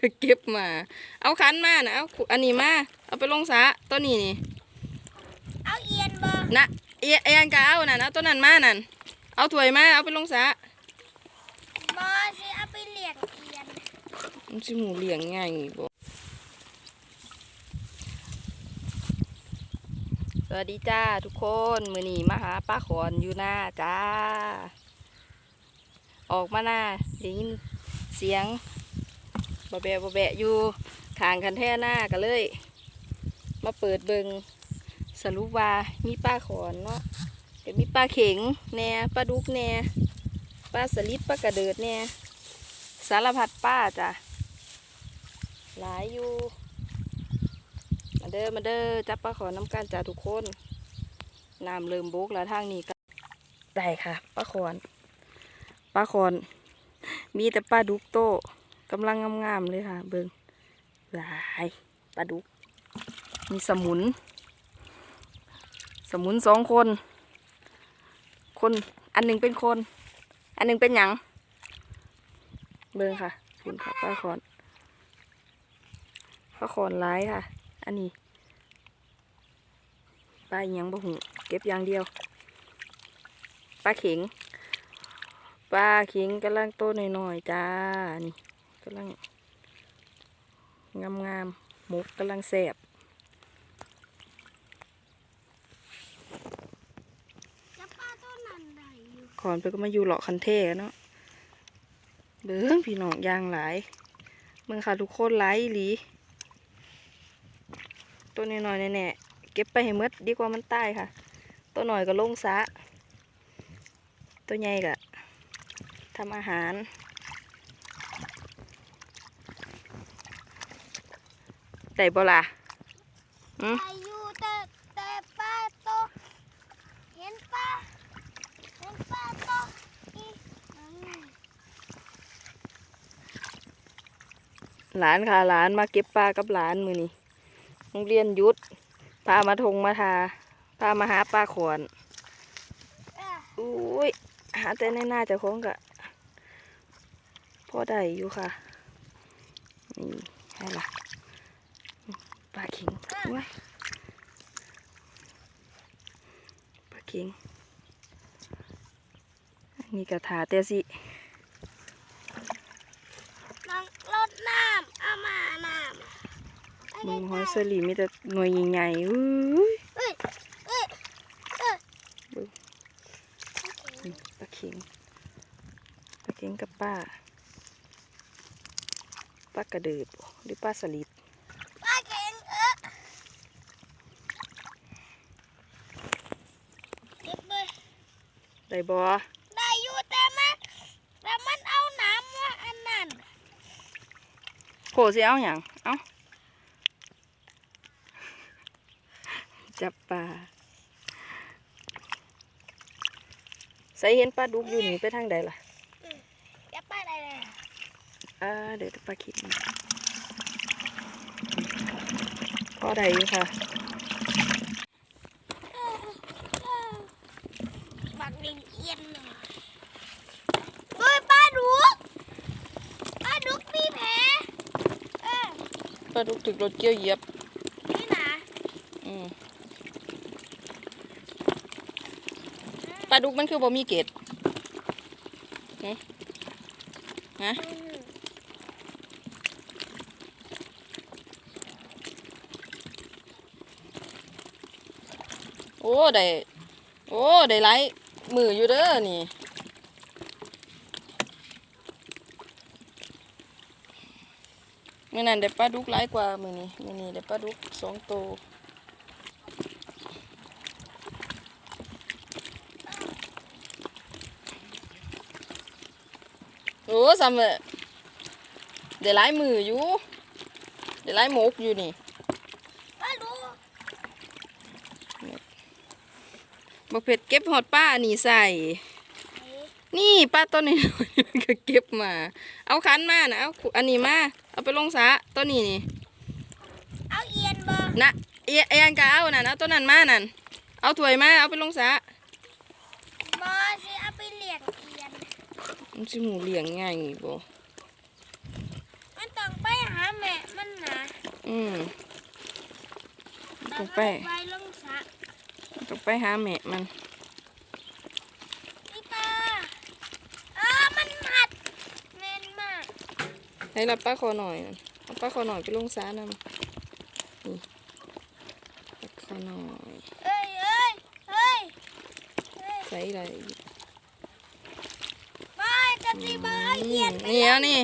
ก็เก็บมา เอาคันมานะเอาอันนี้มา เอาไปลงสระตัวนี้นี่ เอาเอียนบ่นะเอียเอียนก็เอานั่นเอาตัวนั้นมานั่น เอาถ้วยมา เอาไปลงสระบ่สิเอาไปเลี้ยงเอียนมันสิหมูเลี้ยงง่ายบ่สวัสดีจ้าทุกคนมื้อนี้มาหาป้าขอนอยู่หน้าจ้า ออกมาหน้าได้ยินเสียง บะแบะบะแบะอยู่ทางคันแท่หน้ากันเลย มาเปิดเบิงสรุปว่ามีป้าขอนเนาะเดี๋ยวมีป้าเข็งแน่ป้าดุกแน่ป้าสลิดป้ากระเดิดแน่สารพัดป้าจ้ะหลายอยู่มาเด้อมาเด้อจับป้าขอนน้ำกันจ้ะทุกคนน้ำเริ่มบกแล้วทางนี้ก็ได้ค่ะป้าขอนป้าขอนมีแต่ปลาดุกโต กำลังงามๆเลยค่ะ เบิงหลายปลาดุก มีสมุน สมุนสองคน คนอันหนึ่งเป็นคน อันหนึ่งเป็นหยังเบิงค่ะคุณค่ะป้าขอนป้าขอนร้ายค่ะ อันนี้ปลาหยังบ่หูเก็บอย่างเดียวปลาเข็งปลาเข็งกำลังโตหน่อยๆจ้านี่ กำลังงามๆหมกกำลังแสบจะป้าต้นนั้นได้อยู่ขอนไปก็มาอยู่เลาะคันเท่เนาะเบิ้งพี่น้องยางหลายเมืองค่ะทุกคนหลายอีหลี ตัวน้อยๆแน่ๆเก็บไปให้หมดดีกว่ามันตายค่ะ ตัวหน่อยก็ลงสระตัวใหญ่ก็ทำอาหาร ได้บ่ล่ะอืมได้อยู่แต่แต่ป้าโตเห็นป้าเห็นป้าโตอีอืมหลานค่ะหลานมาเก็บปลากับหลานมือนี่โรงเรียนหยุดพามาทงมาทาพามาหาปลาขอนอะอุ้ยหาแต่ในหน้าเจะคงกะพอได้อยู่ค่ะนี่ให้ละ ปลาเข็งว้ายปลาเข็งอันนี้กระถาแต่สิน้องรดน้ำเอามาน้ำไม่มึได้งหอยใส่เสลีมีแต่หน่วยใหญ่ๆอุ้ยเอ้ยเอ้ยเอ้ยบึนี่ปลาเข็งปลาเข็งกับป้าปลากระเดิดบ่หรือปลาสลิด ป้าเก่งเออเก็บเลย ได้บ่ได้อยู่แต่มันแต่มันเอาน้ำมาอันนั้นโผสิเอาอย่างเอาจับปลาใส่เห็นปลาดุกอยู่นี่ไปทางใดล่ะจะไปได้เลยอ่าเดี๋ยวจะปลาเข็งพอได้อยู่ค่ะ บั กลิงเอียนเลยเฮ้ยป้าดุกป้าดุกมีแผลเออปลาดุกถึกรถเกี่ยวเหยียบ นี่นะอืมปลาดุกมันคือบ่มีเกล็ดฮะฮะโอ้ ได้ โอ้ ได้ไลาย มืออยู่เด้อนี่มื่อนั้นได้ปลาดุกหลายกว่ามือนี้มือนี้ได้ปลาดุกสองตัวโอ้ซ้ำเลยได้หลายมืออยู่ได้หลายหมกอยู่นี่ ป้าดุก บักเผ็ดเก็บหอดป้านี่ใส่ นี่ป้าต้นนี้ก็เก็บมา เอาคันมานะเอาอันนี้มาเอาไปลงสระต้นนี้นี่เอาเอียนบ่นะเอียเอียนก็เอานั่นเอาต้นนั้นมานั่นเอาถ้วยมาเอาไปลงสระบ่สิเอาไปเลี้ยงเอียนมันสิหมูเลี้ยงง่ายบ่มันต้องไปหามันหนาอืมแล้วต้องก็ไปไปลงสระ ต้องไปหาแม่มันนี่ปลาอ้ามันหัดแม่นมากให้รับป้าคอหน่อยนั่นเอาป้าคอหน่อยไปลงซ้านำนี่ป้าคอหน่อยเอ้ยเอ้ยเอ้ยเอ้ยใส่อะไรไปจะตีบอลเหยียดไปนี่ลเอางนี่